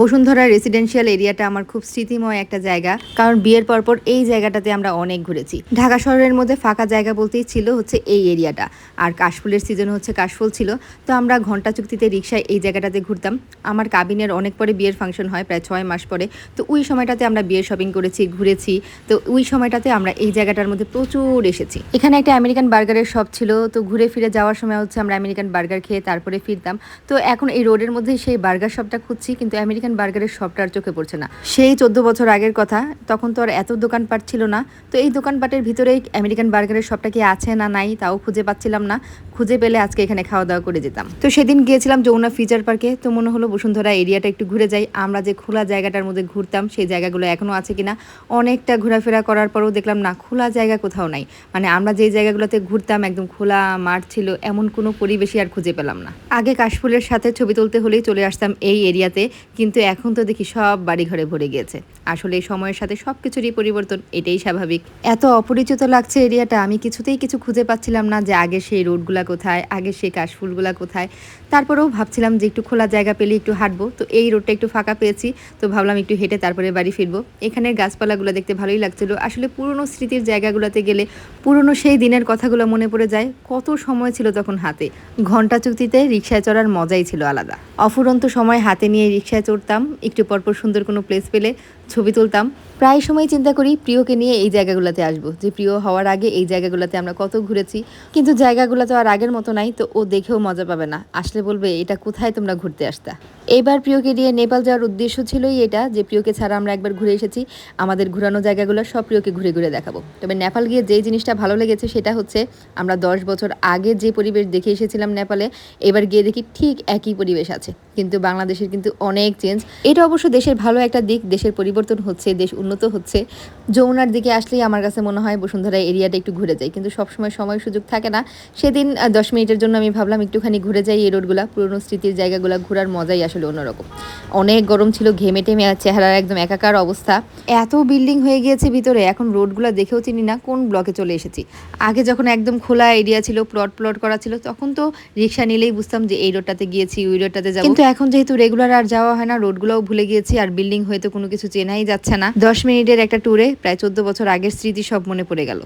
Bashundhara residential এরিয়াটা আমার খুব স্মৃতিময় একটা জায়গা, কারণ বিয়ের পরপর এই জায়গাটাতে আমরা অনেক ঘুরেছি। ঢাকা শহরের মধ্যে ফাঁকা জায়গা বলতেই ছিল হচ্ছে এই এরিয়াটা আর কাশফুলের সিজন হচ্ছে কাশফুল ছিল, তো আমরা ঘণ্টা চুক্তিতে রিক্সায় এই জায়গাটাতে ঘুরতাম। আমার কাবিনের অনেক পরে বিয়ের ফাংশন হয়, প্রায় ছয় মাস পরে, তো ওই সময়টাতে আমরা বিয়ের শপিং করেছি, ঘুরেছি, তো ওই সময়টাতে আমরা এই জায়গাটার মধ্যে প্রচুর এসেছি। এখানে একটা আমেরিকান বার্গারের শপ ছিল, তো ঘুরে ফিরে যাওয়ার সময় হচ্ছে আমরা আমেরিকান বার্গার খেয়ে তারপরে ফিরতাম, তো এখন এই রোডের মধ্যে সেই বার্গার শপটা খুঁজছি, কিন্তু আমেরিকান বার্গারের শপটা আর চোখে পড়ছে না। সেই চোদ্দ বছর আগের কথা, তখন তো আর এত দোকানপাট ছিল না। তো এই দোকানপাটের ভিতরেই আমেরিকান বার্গারের শপটা কি আছে না নাই, তাও খুঁজে পাচ্ছিলাম না। খুঁজে পেলে আজকে এখানে খাওয়া দাওয়া করে যেতাম। তো সেদিন গিয়েছিলাম যমুনা ফিচার পার্কে। তো মনে হলো বসুন্ধরা এরিয়াটা একটু ঘুরে যাই। আমরা যে খোলা জায়গাটার মধ্যে ঘুরতাম, সেই জায়গাগুলো এখনও আছে কিনা। অনেকটা ঘোরাফেরা করার পরেও দেখলাম, না, খোলা জায়গা কোথাও নাই। মানে আমরা যেই জায়গাগুলোতে ঘুরতাম, একদম খোলা মাঠ ছিল, এমন কোনো পরিবেশই আর খুঁজে পেলাম না। আগে কাশফুলের সাথে ছবি তুলতে হলেই চলে আসতাম এই এরিয়াতে। কিন্তু এখন তো দেখি সব বাড়ি ঘরে ভরে গিয়েছে। আসলে সময়ের সাথে সব কিছুরই পরিবর্তন, এটাই স্বাভাবিক। এত অপরিচিত লাগছে এরিয়াটা, আমি কিছুতেই কিছু খুঁজে পাচ্ছিলাম না যে আগে সেই রোডগুলা কোথায়, আগে সেই কাশফুলগুলা কোথায়। তারপরেও ভাবছিলাম যে একটু খোলা জায়গা পেলে একটু হাঁটবো, তো এই রোডটা একটু ফাঁকা পেয়েছি, তো ভাবলাম একটু হেঁটে তারপরে বাড়ি ফিরবো। এখানের গাছপালাগুলো দেখতে ভালোই লাগছিল। আসলে পুরনো স্মৃতির জায়গাগুলোতে গেলে পুরনো সেই দিনের কথাগুলো মনে পড়ে যায়, কত সময় ছিল তখন হাতে। ঘণ্টা চুক্তিতে রিক্সায় চড়ার মজাই ছিল আলাদা। অফুরন্ত সময় হাতে নিয়ে রিক্সায় চড়তাম একটু পরপর সুন্দর কোনো প্লেস পেলে ছবি তুলতাম। প্রায় সময় চিন্তা করি প্রিয়কে নিয়ে এই জায়গাগুলোতে আসব। যে প্রিয় হওয়ার আগে এই জায়গাগুলোতে আমরা কত ঘুরেছি, কিন্তু জায়গাগুলো তো আর আগের মতো নাই, তো ও দেখেও মজা পাবে না। আসলে বলবে, এটা কোথায় তোমরা ঘুরতে আসতা? এইবার প্রিয়কে নিয়ে নেপাল যাওয়ার উদ্দেশ্য ছিলই এটা, যে প্রিয়কে ছাড়া আমরা একবার ঘুরে এসেছি, আমাদের ঘুরানো জায়গাগুলো সব প্রিয়কে ঘুরে ঘুরে দেখাবো। তবে নেপাল গিয়ে যেই জিনিসটা ভালো লেগেছে সেটা হচ্ছে, আমরা দশ বছর আগে যে পরিবেশ দেখে এসেছিলাম নেপালে, এবার গিয়ে দেখি ঠিক একই পরিবেশ আছে। কিন্তু বাংলাদেশের কিন্তু অনেক চেঞ্জ এটা অবশ্য দেশের ভালো একটা দিক, দেশের পরিবর্তন হচ্ছে, দেশ উন্নত হচ্ছে। যমুনার দিকে আসলেই আমার কাছে মনে হয় বসুন্ধরা এরিয়াটা একটু ঘুরে যাই কিন্তু সবসময় সময় সুযোগ থাকে না। সেদিন দশ মিনিটের জন্য আমি ভাবলাম একটুখানি ঘুরে যাই এই রোডগুলো। পুরনো স্মৃতির জায়গাগুলো ঘোরার মজাই আসলে অন্যরকম। অনেক গরম ছিল, ঘেমে টেমে চেহারার একদম একাকার অবস্থা। এত বিল্ডিং হয়ে গিয়েছে ভিতরে, এখন রোডগুলো দেখেও চিনি না, কোন ব্লকে চলে এসেছি। আগে যখন একদম খোলা এরিয়া ছিল, প্লট প্লট করা ছিল, তখন তো রিক্সা নিলেই বুঝতাম যে এই রোডটাতে গিয়েছি, ওই রোডটাতে যাব। কিন্তু এখন যেহেতু রেগুলার আর যাওয়া হয় না রোডগুলোও ভুলে গিয়েছি আর বিল্ডিং হয়তো কোনো কিছু চেনাই যাচ্ছে না। দশ মিনিটের একটা ট্যুরে প্রায় চোদ্দ বছর আগের স্মৃতি সব মনে পড়ে গেল।